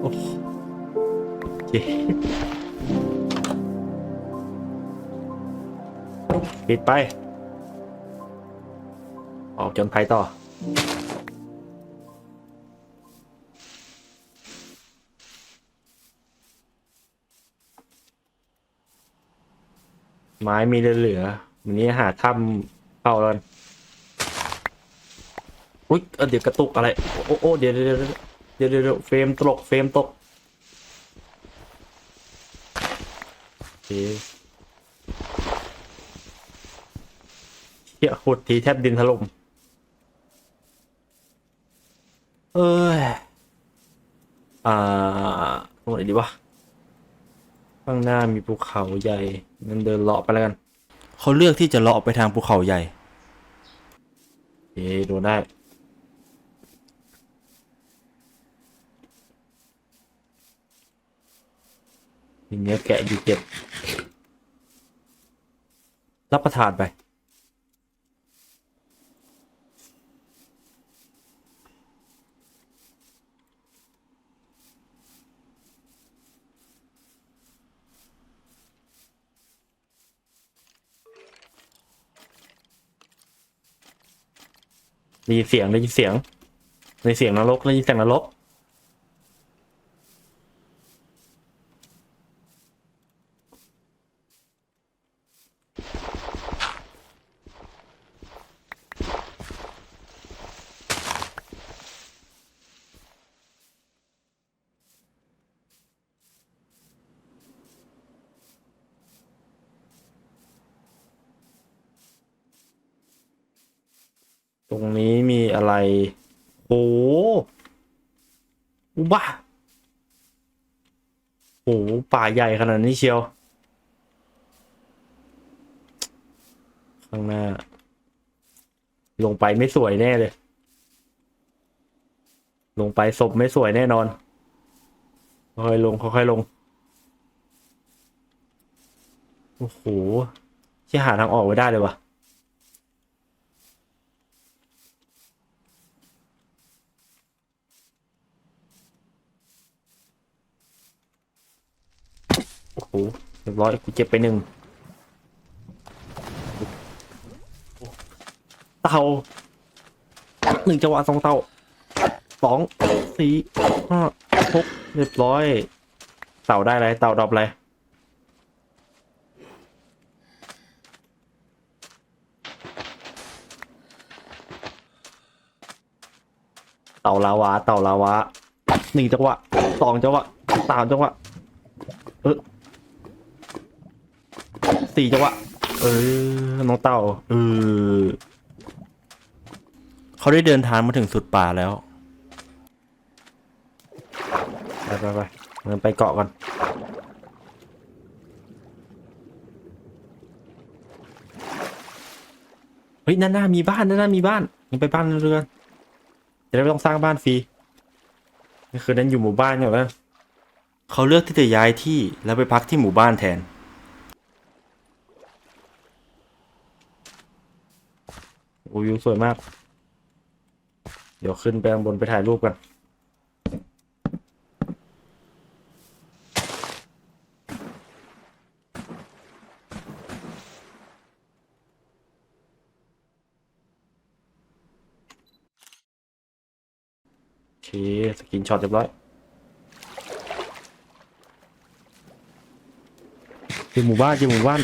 โอเคปิดไป ออกจนภัยต่อไม้มีเหลือๆวันนี้หาถ้ำเข้าแล้วกัน อุ๊ยเอ้อเดี๋ยวกระตุกอะไร โอ้โอ้เดี๋ยวเดี๋ยวเดี๋ยวเดี๋ยวเดี๋ยวเดี๋ยวเฟรมตกเฟรมตกโอเคเฮียขุดทีแทบดินถล่มเอ้ย อ่าตรงไหนดีวะ ข้างหน้ามีภูเขาใหญ่งั้นเดินเลาะไปแล้วกัน เขาเลือกที่จะเลาะไปทางภูเขาใหญ่เอ๊ดูได้ มีเนื้อแกะอยู่เก็บรับประทานไป ได้ยินเสียงได้ยินเสียงได้ยินเสียงนรกได้ยินเสียงนรก ตรงนี้มีอะไรโอ้โหอุบ้าโอ้โหป่าใหญ่ขนาดนี้เชียว ข้างหน้า ลงไปไม่สวยแน่เลย ลงไปศพไม่สวยแน่นอน ค่อยลงค่อยๆลง โอ้โหที่หาทางออกไว้ได้เลยวะ อ้เรียบร้อยกูเจ็บไปหนึ่งเต่าหนึ่งจังหวะสองเต่าสองสี่ห้าหกเรียบร้อย เต่าได้ไรเต่าดรอปอะไรเต่าลาวาเต่าลาวาหนึ่งจังหวะสองจังหวะสามจังหวะเออ สี่จังหวะ เออ น้องเต่า เออ เขาได้เดินทางมาถึงสุดป่าแล้ว ไปไปไปเดินไปเกาะก่อนเฮ้ยด้านหน้ามีบ้านด้านหน้ามีบ้านยังไปบ้านเรือนจะได้ไม่ต้องสร้างบ้านฟรีนี่คือนั้นอยู่หมู่บ้านอยู่แล้วเขาเลือกที่จะย้ายที่แล้วไปพักที่หมู่บ้านแทน โอ้ วิวสวยมาก เดี๋ยวขึ้นไปข้างบนไปถ่ายรูปกัน โอเค สกินช็อตเรียบร้อยอยู่หมู่บ้านอยู่หมู่บ้าน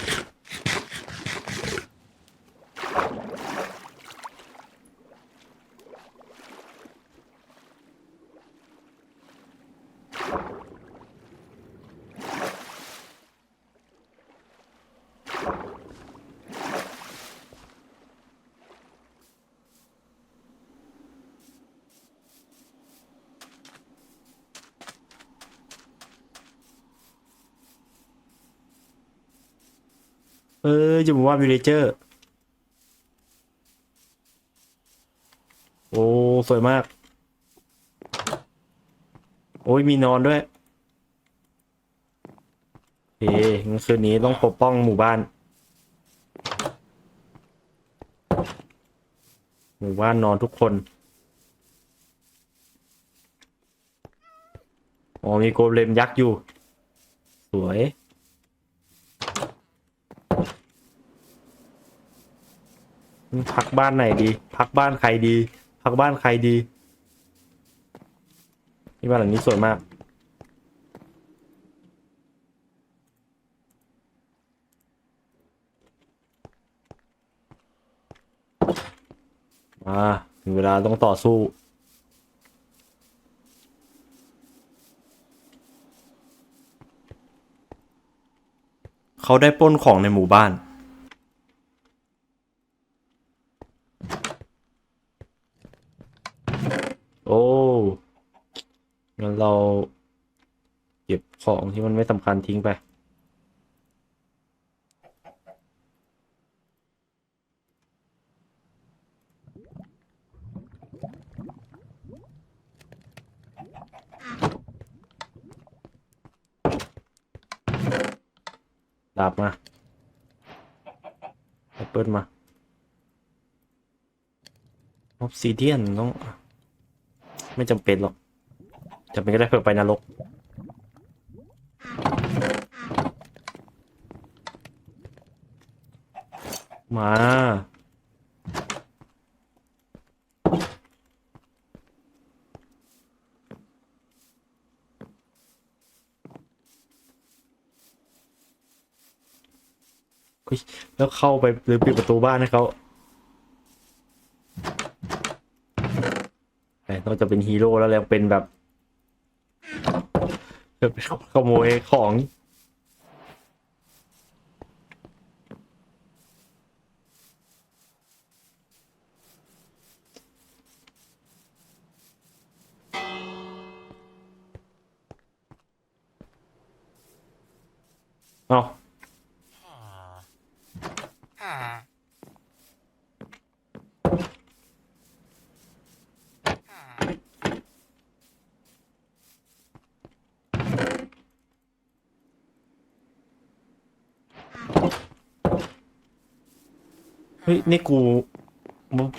อออยู่หมู่บ้านวิลเลเจอร์ โอ้ สวยมาก โอ้ยมีนอนด้วยโอเคงั้นคืนนี้ต้องปกป้องหมู่บ้าน หมู่บ้านนอนทุกคนอ๋อมีโกเลมยักษ์อยู่ สวย พักบ้านไหนดี พักบ้านใครดี พักบ้านใครดีนี่บ้านหลังนี้สวยมาก มาถึงเวลาต้องต่อสู้เขาได้ปล้นของในหมู่บ้าน โอ้ งั้นเราเก็บของที่มันไม่สำคัญทิ้งไป ดาบมาแอปเปิลมาออฟซิเดียนต้อง ไม่จำเป็นหรอก จำเป็นก็ได้เพื่อไปนรก มา แล้วเข้าไปหรือปิดประตูบ้านให้เขาต่นอกจากเป็นฮีโร่แล้วยังเป็นแบบ ขโมยของ ฮ้ยนี่กู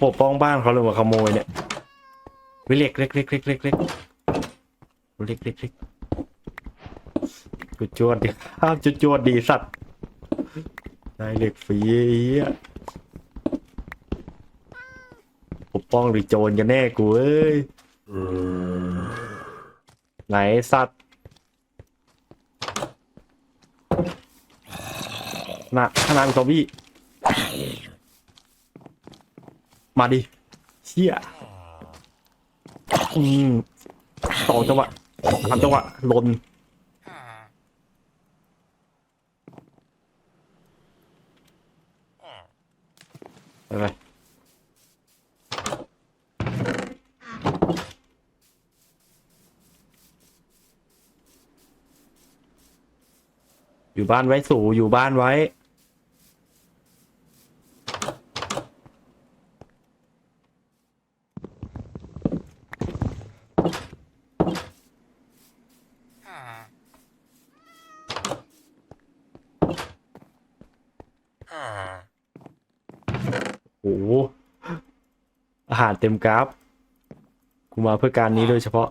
ปกป้องบ้านเขาเลยว่าขโมยเนี่ยเฮ้ยเล็กเล็กเล็กเล็กเล็กเล็กเล็กเล็กเล็กกูจวดดิห้ามจะจวดดีสัตว์ได้เหล็กฟรีปกป้องหรือโจรกันแน่กูเอ้ยไหนสัตว์น่ะขนาดซอมบี้ มาดิเชี่ยอืมสองจังหวะสามจังหวะลนไปไปอยู่บ้านไว้สู่อยู่บ้านไว้ อาหารเต็มกราฟ กูมาเพื่อการนี้โดยเฉพาะ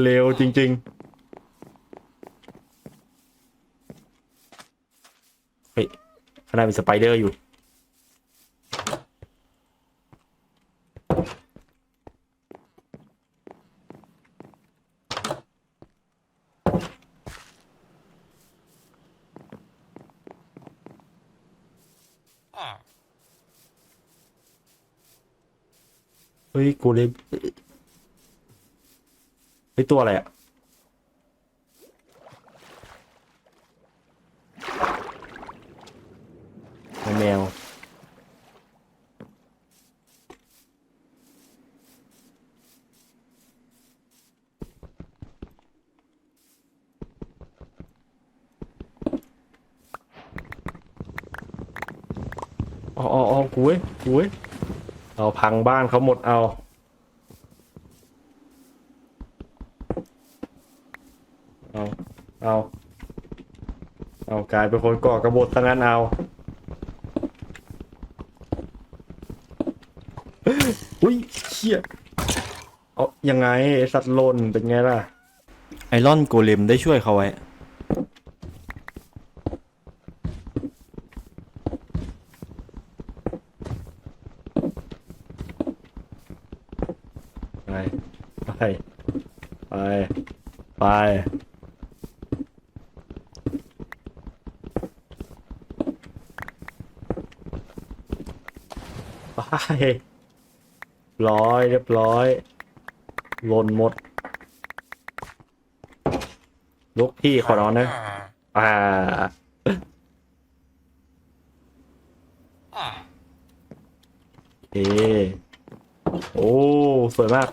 เร็วจริง ๆ เฮ้ยข้างในมีสไปเดอร์อยู่ เฮ้ยกูเลยเฮ้ยตัวอะไรอะแมวอ๋ออ๋ออ๋อกูเว้ยกูเว้ย เอาพังบ้านเขาหมดเอา เอา เอา เอากลายเป็นคนก่อกระบฏตั้งนั้นเอา อุ้ยเชี่ยเอายังไงไอ้สัตว์หลนเป็นไงล่ะ ไอรอนโกเลมได้ช่วยเขาไว้ ไป ไป ไป ไป ไป ร้อยเรียบร้อยหล่นหมด ลุกพี่ขอนอนนะ อ่า เอโอ้ สวยมาก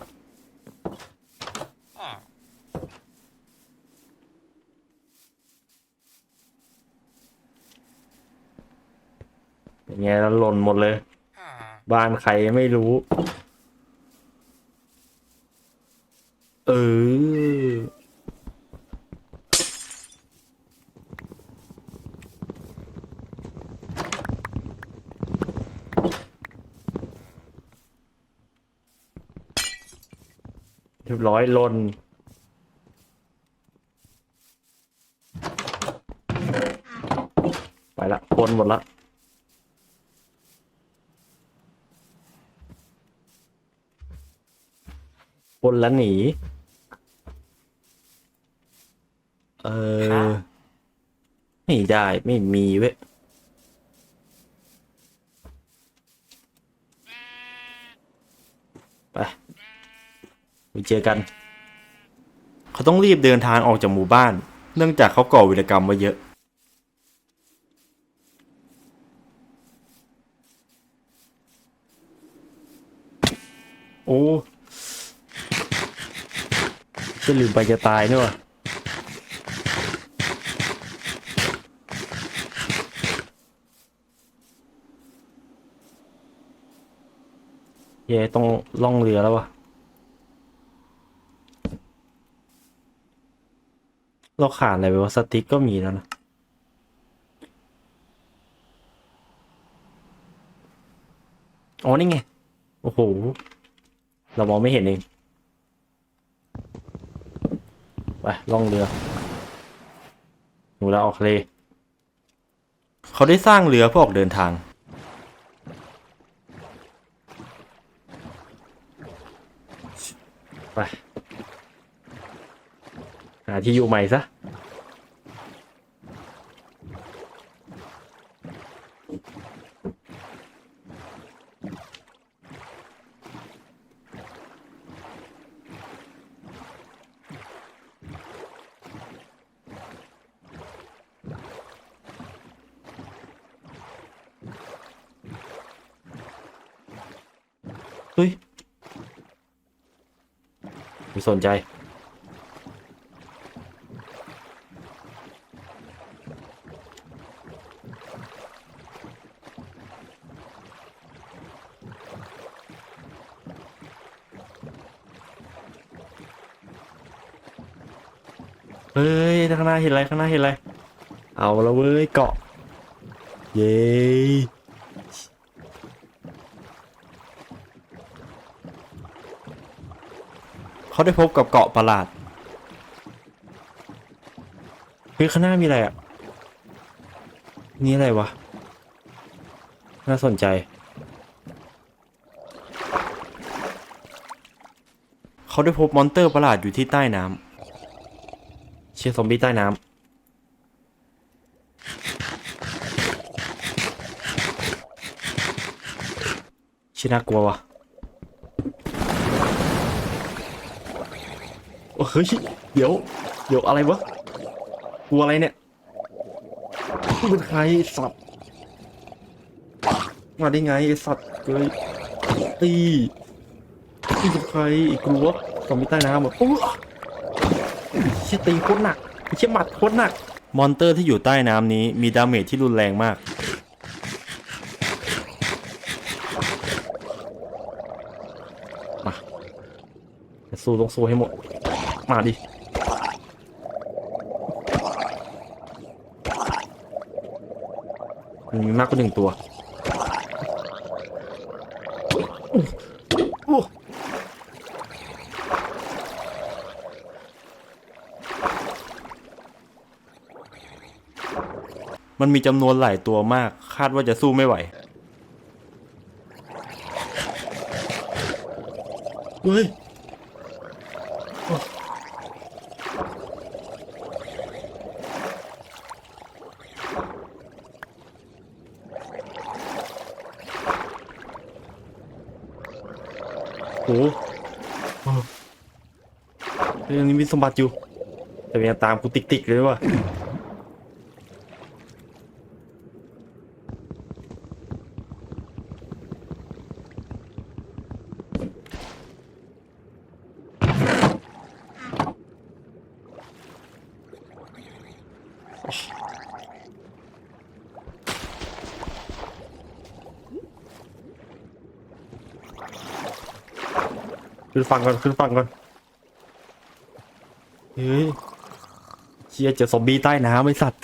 เป็นไงแล้วหล่นหมดเลย บ้านใครไม่รู้ เออเรียบร้อยหล่นไปละคนหมดละ คนละหนี เออ ไม่ได้ไม่มีเว้ย ไปไปเจอกัน เขาต้องรีบเดินทางออกจากหมู่บ้าน เนื่องจากเขาก่อวิรกรรมไว้เยอะ โอ้ จะลืมไปจะตายเนี่ยว่ะเย่ต้องล่องเรือแล้ววะเราขาดอะไรไปวะสติ๊กก็มีแล้วนะอ๋อนี่ไง โอ้โห เรามองไม่เห็นเอง ไปล่องเรือหนูเราออกทะเลเขาได้สร้างเรือเพื่อออกเดินทาง ไป หาที่อยู่ใหม่ซะ ไม่สนใจ เฮ้ย ข้างหน้าเห็นอะไร ข้างหน้าเห็นอะไร เอาล้วเว้ยเกาะ เย้ เขาได้พบกับเกาะประหลาดเฮ้ยข้างหน้ามีอะไรอะ นี่อะไรวะ น่าสนใจ เขาได้พบมอนเตอร์ประหลาดอยู่ที่ใต้น้ำเชียร์ซอมบี้ใต้น้ำชิน่ากลัววะโอ้ เฮ้ยเดี๋ยว เดี๋ยวอะไรวะกลัวอะไรเนี่ยกูเป็นใครสัตว์มาได้ไงไอสัตว์เกยตีกูเป็นใครอ้กลัวซอมบี้ใต้น้ำหมดโอ้เชี่ยตีโคตรหนักไอ้เชี่ยหมัดโคตรหนัก มอนเตอร์ที่อยู่ใต้น้ำนี้มีดาเมจที่รุนแรงมากจะสู้ต้องสู้ให้หมด มาดิมันมีมากกว่าหนึ่งตัวมันมีจำนวนหลายตัวมาก คาดว่าจะสู้ไม่ไหว เฮ้ย โอ้โหเรื่องนี้มี สมบัติอยู่ แต่ยังตามกูติกๆเลยว่ะขึ้นฟังก่อนขึ้นฟังก่อน เฮ้ยเชียเจอซอมบี้ใต้น้ำไอสัตว์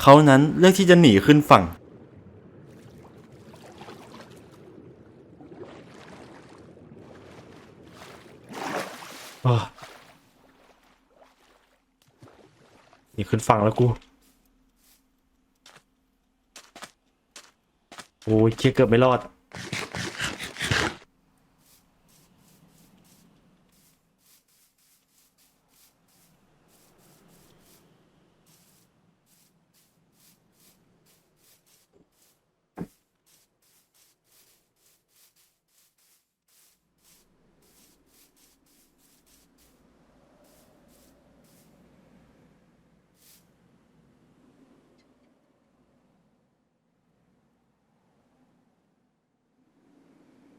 เขานั้นเลือกที่จะหนีขึ้นฝั่งอะนี่ขึ้นฝั่งแล้วกู อ้ยเชี่ยเกือบไม่รอด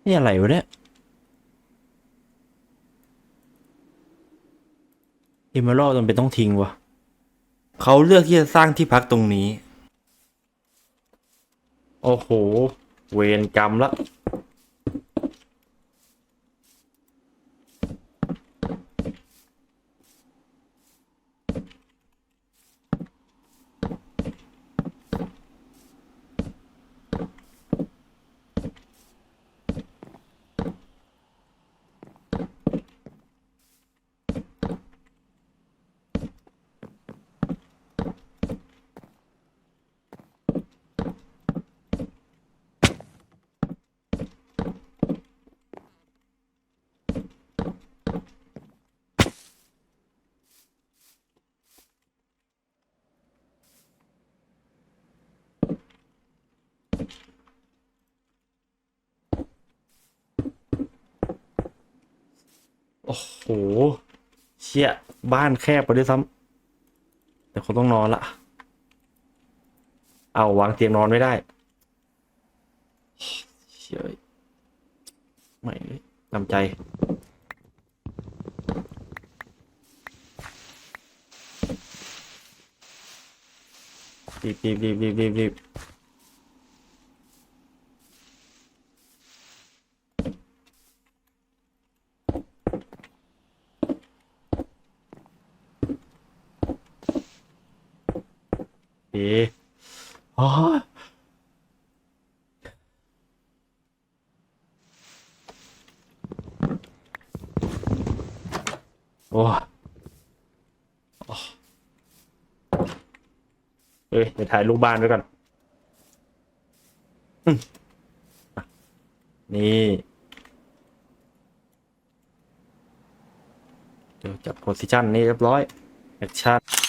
นี่อะไรวะเนี่ยเอเมอรัลจำเป็นต้องทิ้งวะเขาเลือกที่จะสร้างที่พักตรงนี้ โอ้โห เวรกรรมละ โอ้โห เชี่ย บ้านแคบไปด้วยซ้ำแต่คงต้องนอนละ เอาวางเตียงนอนไม่ได้เชี่ยไม่เลยนำใจ รีบรีบรีบรีบรีบ รีอ๋อโอ้โอ้เอ้ยเดี๋ยวถ่ายรูปบ้านไว้ก่อนอืมนี่ เดี๋ยวจับโพสิชันนี่เรียบร้อย แอคชั่น